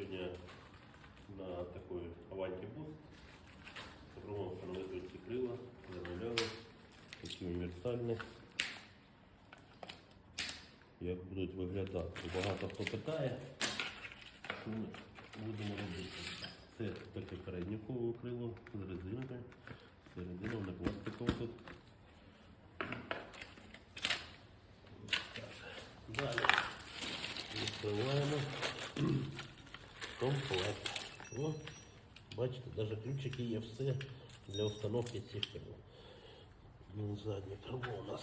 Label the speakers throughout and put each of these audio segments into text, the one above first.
Speaker 1: Сегодня на такой Аванти Буст попробуем установить ці крила, заробляли, такі універсальні. Як будуть виглядати. Багато хто питає, що ми будемо робити. Це таке переднікове крило з резинкою, середина не пластикове тут. Далі відкриваємо комплект. О, бачите, навіть ключики є все для установки цих крил. Ну, заднє крило у нас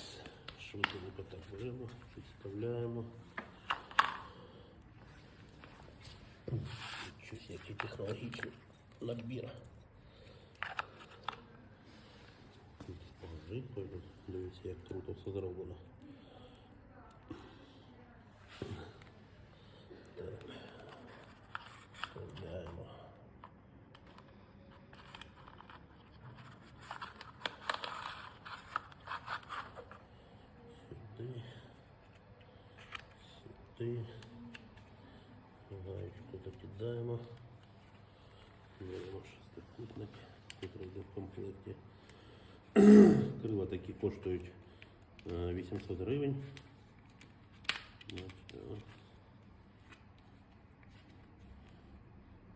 Speaker 1: швидко так беремо, підставляємо. Щось який технологічний набір. Тут положити, дивіться, як круто все зроблено. 3. Гаєчку закидаємо. Беремо шестикутник, який йде в комплекті. Крила такі коштують е, 800 гривень.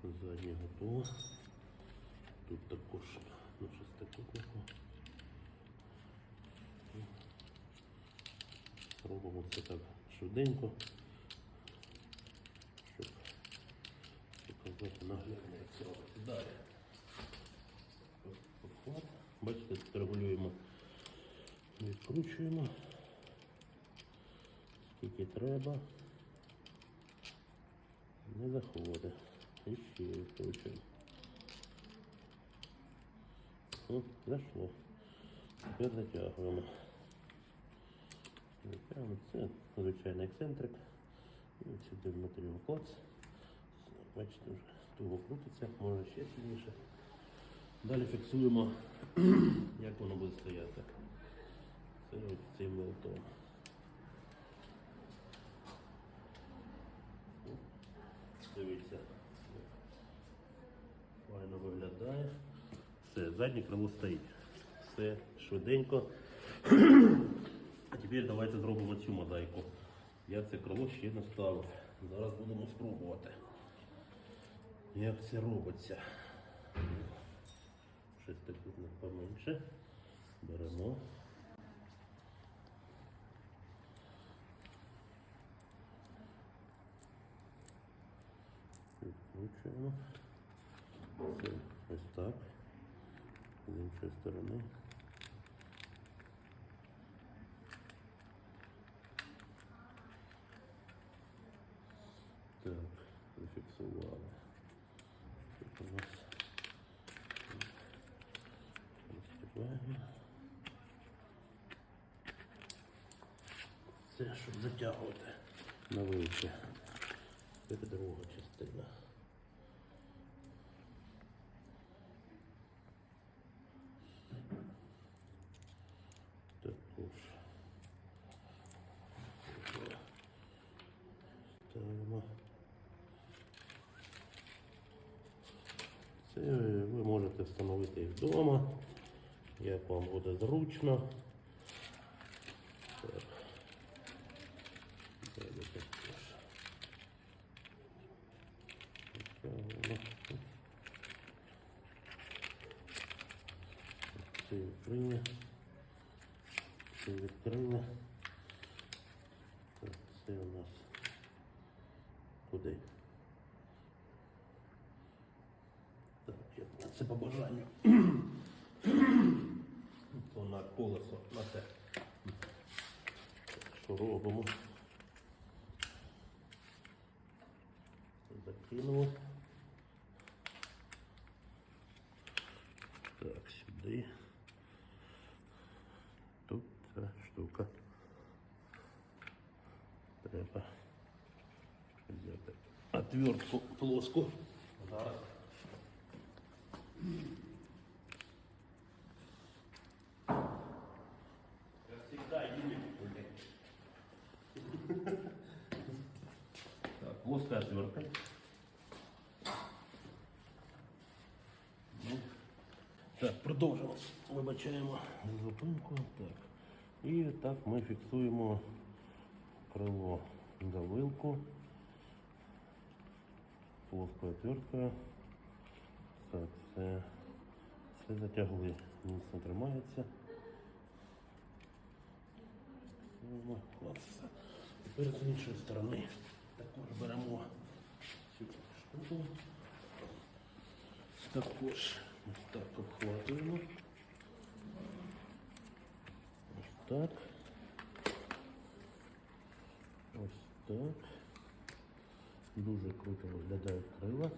Speaker 1: Заднє готово. Тут також на шестикутнику. Робимо це так швиденько. Показати наглядно, як це робити. Далі. Бачите, регулюємо, відкручуємо, скільки треба. Не заходить. І ще відкручуємо. О, зайшло. Тепер затягуємо. Затягуємо. Це звичайний ексцентрик. І сюди внутрі клац. Бачите, вже туго крутиться, може ще сильніше. Далі фіксуємо, як воно буде стояти. Це цим болтом. Дивіться. Файно виглядає. Все, заднє крило стоїть. Все швиденько. А тепер давайте зробимо цю мозаїку. Я це крило ще не ставив. Зараз будемо спробувати. Як це робиться. Щось Шестикутник поменше. Беремо. Відкручуємо. Ось так. З іншої сторони. Так, зафіксували. Тут у нас розкриваємо. Це щоб затягувати на вилки. Це друга частина. Також. Ставимо. Це ви можете встановити вдома, як вам буде зручно. Так. Це відкрили. Це відкрили. Це у нас куди? Так, як на це по бажанню. На колесо, на те. Що робимо? Закинули. Так, сюди. Тут ця штука. Треба взяти отвертку плоску. Зараз. плоская отвертка. Ну, так, продовжимо. Вибачаємо зупинку. Так. І так ми фіксуємо крило за вилку, плоскою отверткою. Так, все, все затягли, місце тримається. Ну, Тепер з іншої сторони. Також беремо цю штуку. Також ось так обхватуємо. Ось так. Ось так. Дуже круто виглядають крила.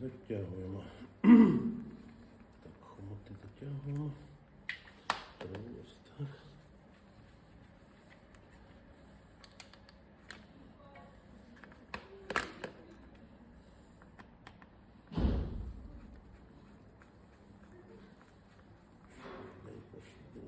Speaker 1: Затягуємо. Так, хомути затягуємо. Ось так. Дай пошли.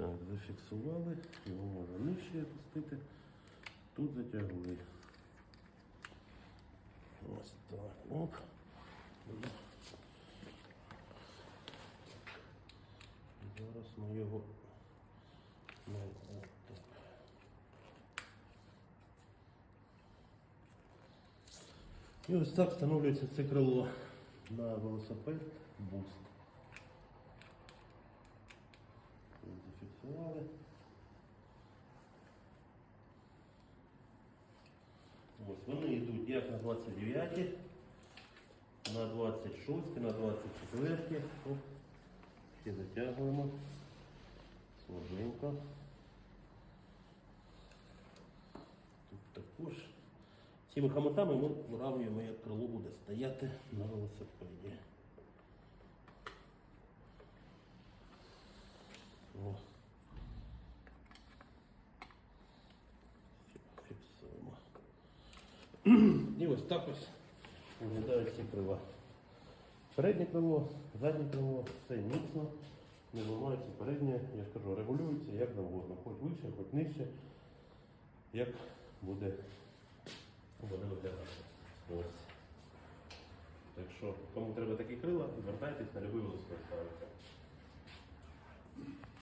Speaker 1: Так, зафіксували, його можна нижче опустити. Тут затягли. Ось так. Оп. Зараз ми його. І ось так встановлюється це крило на велосипед буст. Зафіксували. Ось вони йдуть як на 29, на 26, на 24. Оп. Ще затягуємо. Сложненько. Тут також. Цими хамотами ми виравнюємо, як крило буде стояти на велосипеді. О. Фіксуємо. І ось так ось виглядають ці крила. Переднє крило, заднє крило, все міцно, не ламається переднє, я ж кажу, регулюється як завгодно, хоч вище, хоч нижче, як буде, буде виглядати. Ось. Так що, кому треба такі крила, звертайтесь на любий велосипед ставити.